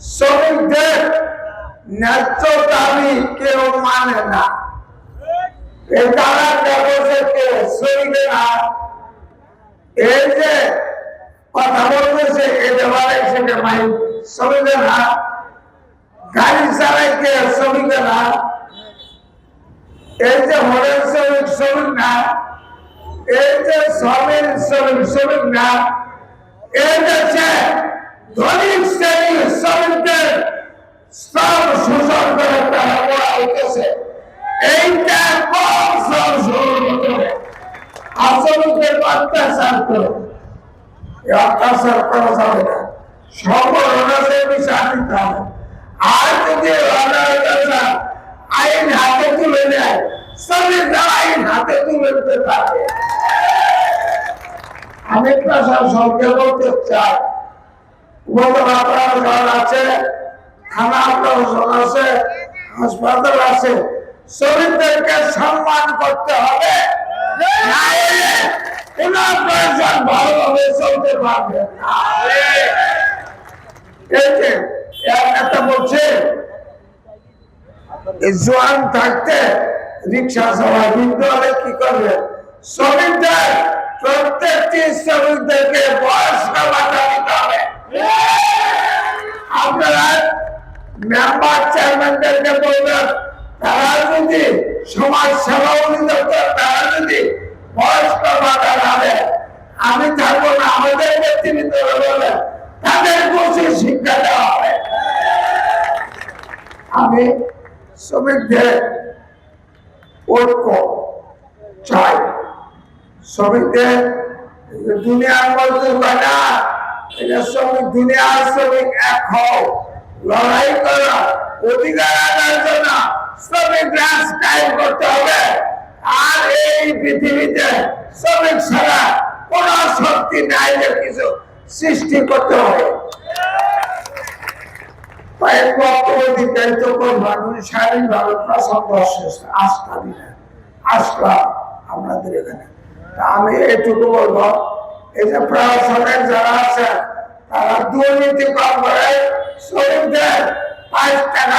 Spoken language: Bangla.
শ্রমিকদের ন্যায্য দাবি কেউ মানে না। তারা ব্যবসাকে শ্রমিকেরা এই যে কথা বলতেছে এটা বলে সেটা মাই শ্রমিকেরা গাড়ি চালাইতে শ্রমিকেরা শ্রমিক শ্রমিক না। শ্রমিক শ্রমিক শ্রমিক না। ধনী শ্রম শোষণ করে তারা বলা হইতেছে এইটা কম শোষণ করে আসলকে অত্যাচার করে অত্যাচার করা যাবে না। সর্বনাশের বিচার দিতে হবে। আর যদি অনাচার আইন হাতে তুলে আইন হাতে তুলে নিতে পারবে। আমি প্রশাসনকে বলতে চাই। উপজেলা প্রশাসন আছে হাসপাতাল আছে। শ্রমিকদেরকে সম্মান করতে হবে। ভালোভাবে চলতে পারবে বলছে রিক্সা শ্রমিকদের প্রত্যেকটি শ্রমিকদেরকে ভাতা দিতে হবে আপনারা মেম্বার চেয়ারম্যানদেরকে বলবেন তারা যদি সমাজ সেবা অধিদপ্তর তারা যদি বয়স্ক দেবে আমি থাকব না, আমাদের বলবেন, তাদের শিক্ষা দেওয়া হবে। আমি শ্রমিকদের ঐক্য চাই। শ্রমিকদের দুনিয়ার মধ্যে এটা শ্রমিক দুনিয়ার শ্রমিক এক লড়াই করো অধিকার আদায়ের জন্য শ্রমিক রাজ করতে হবে। আর এই পৃথিবীতে শ্রমিক ছাড়া কোন শক্তি নাই যে কিছু সৃষ্টি করতে হবে। আমি এটুকু বলব, এই যে প্রশাসনের যারা আছে তারা দুর্নীতি কম করে, শ্রমিকদের পাঁচ টাকা